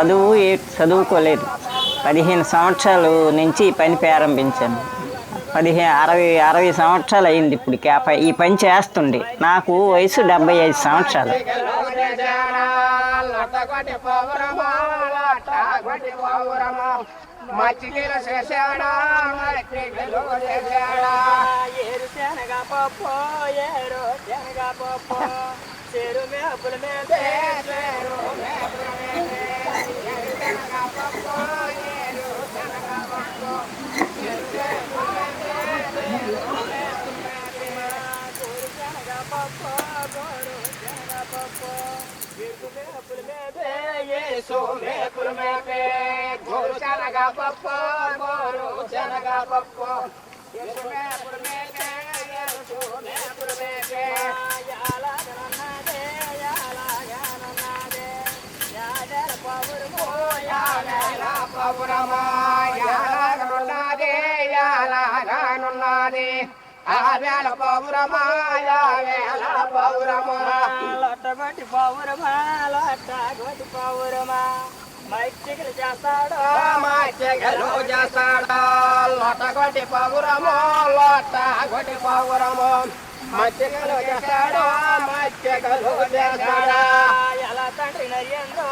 చదువు ఏ- చదువుకోలేదు. పదిహేను సంవత్సరాలు నుంచి పని ప్రారంభించాను. పదిహేను అరవై అరవై సంవత్సరాలు అయింది ఇప్పుడు క్యాప ఈ పని చేస్తుండే. నాకు వయసు డెబ్బై ఐదు సంవత్సరాలు. లట్టగొట్టి చేశాడా మచ్చికిలు చేశాడా ఏరు శనగ పప్పు ఏరు శనగ పప్పు చెరు మేపుల మీద చెరు మేపుల ఏరు శనగ పప్పు ఏరు శనగ పప్పు చెరు మేపుల చెరు మేపుల గోరు శనగ పప్పు గోరు శనగ పప్పు ఎరుపు వేళ పౌరమా యేసు మేపుల యాలగనున్నదే యాలగనున్నదే ఆవేళ పౌరమా మైచికలు చేస్తాడు? మైచికలు చేస్తాడు? లొట్టగొట్టి పౌరమో లొట్టగొట్టి పౌరమో మచ్చికలు చేస్తాడు? మచ్చికలు చేస్తాడా? ఎలా తండ్రి నరేంద్ర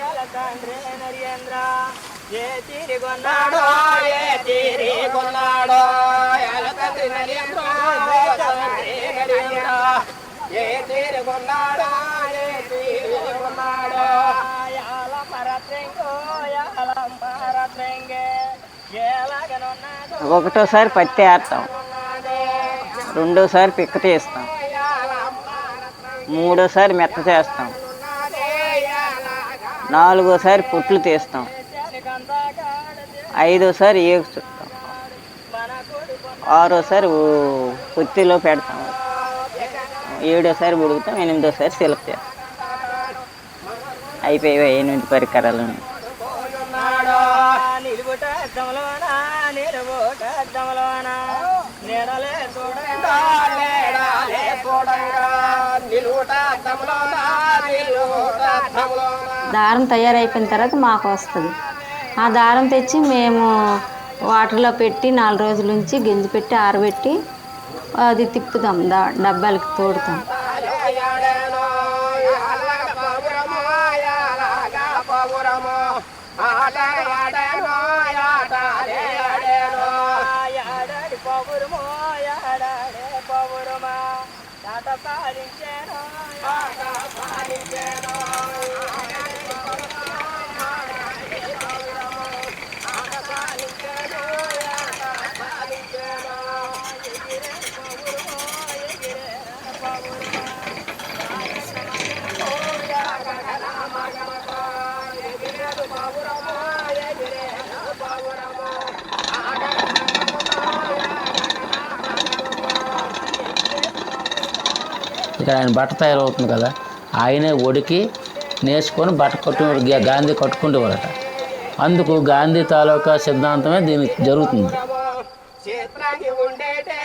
ఎలా తండ్రి నరేంద్ర? ఏ తిరిగొన్నాడు ఏ తిరిగొన్నాడు ఎలా తండ్రి నరేంద్ర? ఏ తిరిగొన్నాడు ఒకటోసారి పత్తి ఏస్తాం రెండోసారి పిక్క తీస్తాం. మూడోసారి మెత్త చేస్తాం. నాలుగోసారి పుట్లు తీస్తాం. ఐదోసారి ఏగు చుట్టాం. ఆరోసారి ఊ- పుత్తిలో పెడతాం. ఏడోసారి ఉడుకుతాం ఎనిమిదోసారి సిలప్ చేస్తాం. చూడంగా నుండి పరికరాలు దారం తయారైపోయిన తర్వాత మాకు వస్తుంది. ఆ దారం తెచ్చి మేము వాటర్లో పెట్టి నాలుగు రోజుల నుంచి గింజ పెట్టి ఆరబెట్టి అది తిప్పుతాం దా డబ్బాలకి తోడుతాం. పాలించేనో యాట పాలించేనో ఇక్కడ ఆయన బట్ట తయారవుతుంది కదా ఆయనే ఒడికి నేర్చుకొని బట్ట కట్టు గాంధీ కట్టుకుంటేవారట అందుకు గాంధీ తాలూకా సిద్ధాంతమే దీనికి జరుగుతుంది. క్షేత్రాంగి ఉండేటే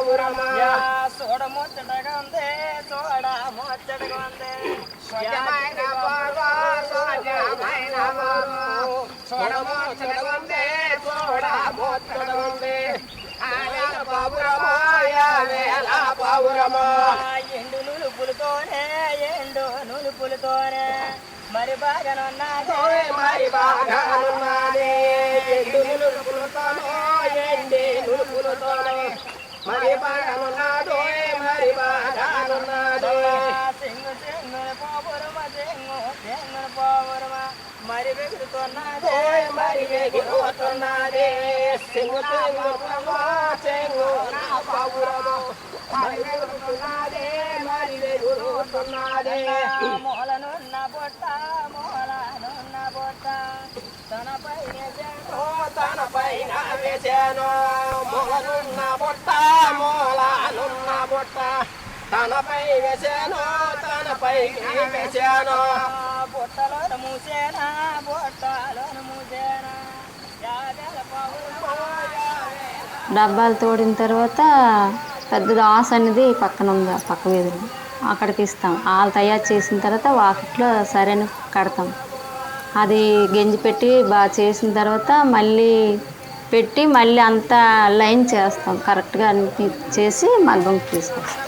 పౌరమో యాగల పౌరమా క్షేత్రాంగి ఉండేటే మేడాకి ఉండేటే మేడల చెల్లెనో యాగల పౌరమా చూడ ముచ్చటగా ఉంది చూడ ముచ్చటగా ఉంది స్వయమైన బాగా స్వయమైన బాగా ఆవేళ పావురమో యావేళ పావురమో ఎండు నులుపులతోనే ఎండు నులుపులతోనే మరి బాగానున్నది మరి బాగానున్నది ఎండు నులుపులతోనో ఎండి నులుపులతోనే మరి బాగానున్నాడు మరి బాగానున్నాడు సింగు సింగుల పావురమ సింగు సింగుల పావురమ మరి వెగురుతున్నదే మరి వెగురుతున్నదే. సింగు సింగు సింగు నా పావురము మరి వెగురుతున్నదే మరి వెగురుతున్నదే. మూలనున్న బొట్ట మూలనున్న బొట్ట. తన పైన తన పైన వేశాను మూలనున్న బుట్ట మూలనున్న బుట్ట. తనపై వేశాను తనపై వేశాను. బుట్టలో మూసేనా బుట్టలో మూసేనా? యాభై పావులు డబ్బాలు తోడిన తర్వాత పెద్ద దాస్ అనేది పక్కన ఉంది పక్క వీధిలో అక్కడికి ఇస్తాం. వాళ్ళు తయారు చేసిన తర్వాత వాకిట్లో సరైన కడతాం. అది గెంజి పెట్టి బాగా చేసిన తర్వాత మళ్ళీ పెట్టి మళ్ళీ అంతా లైన్ చేస్తాం. కరెక్ట్గా అన్ని చేసి మగ్గంకి తీసుకొస్తాం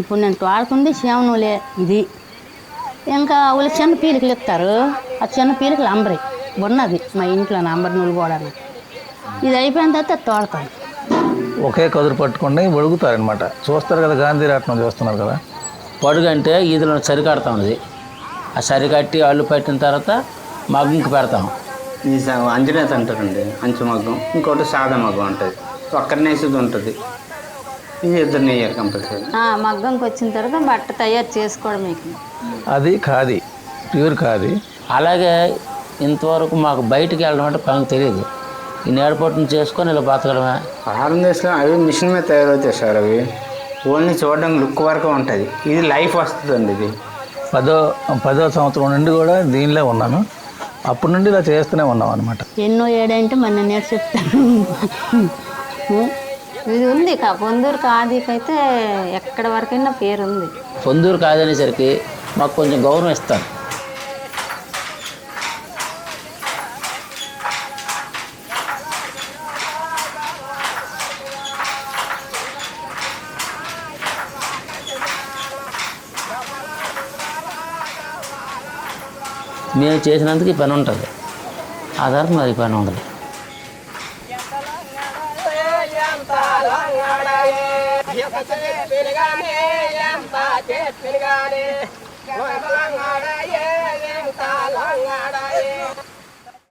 ఇప్పుడు నేను వాడుతుంది శేవనులే ఇది. ఇంకా వాళ్ళు చిన్న పీలికలు ఇస్తారు. ఆ చిన్న పీలికలు అంబరి. ఉన్నది మా ఇంట్లో అంబరి నూలు కూడా ఇది అయిపోయిన తర్వాత తోడతాను ఒకే కదురు పట్టుకుని ఒడుగుతారనమాట చూస్తారు కదా గాంధీ రాట్నం చూస్తున్నారు కదా. పడుగు అంటే ఈదులో సరికడతాం అది. ఆ సరికట్టి అల్లు పెట్టిన తర్వాత మగ్గంకి పెడతాం. అంజనేత అంటారండి అంచు మగ్గం. ఇంకోటి సాదా మగ్గం ఉంటుంది ఒక్కరి నేసేది ఉంటుంది. కంపల్సరీ? ఆ, మగ్గంకి వచ్చిన తర్వాత బట్ట తయారు చేసుకోవడం మీకు. అది ఖాదీ ప్యూర్ ఖాదీ అలాగే ఇంతవరకు మాకు బయటికి వెళ్ళడం అంటే పనికి తెలియదు ఈ నేడపట్టును చేసుకొని ఇలా బతకడమే. ఆహారం దేశంలో అవి మిషన్ మీద తయారవుతాయి సార్ అవి. ఓన్లీ చూడడానికి లుక్ వరకు ఉంటుంది. ఇది లైఫ్ వస్తుందండి ఇది. పదో పదో సంవత్సరం నుండి కూడా దీనిలో ఉన్నాను. అప్పటి నుండి ఇలా చేస్తూనే ఉన్నాం అనమాట ఎన్నో ఏడంటే మన నేను చెప్తాను ఇది ఉంది కా పొందూరు కాదీకైతే ఎక్కడి వరకైనా పేరు ఉంది పొందూరు కాదనేసరికి మాకు కొంచెం గౌరవం ఇస్తారు. మేము చేసినందుకు ఈ పని ఉంటుంది. ఆధారం మరి పని ఉండదు. ఎంత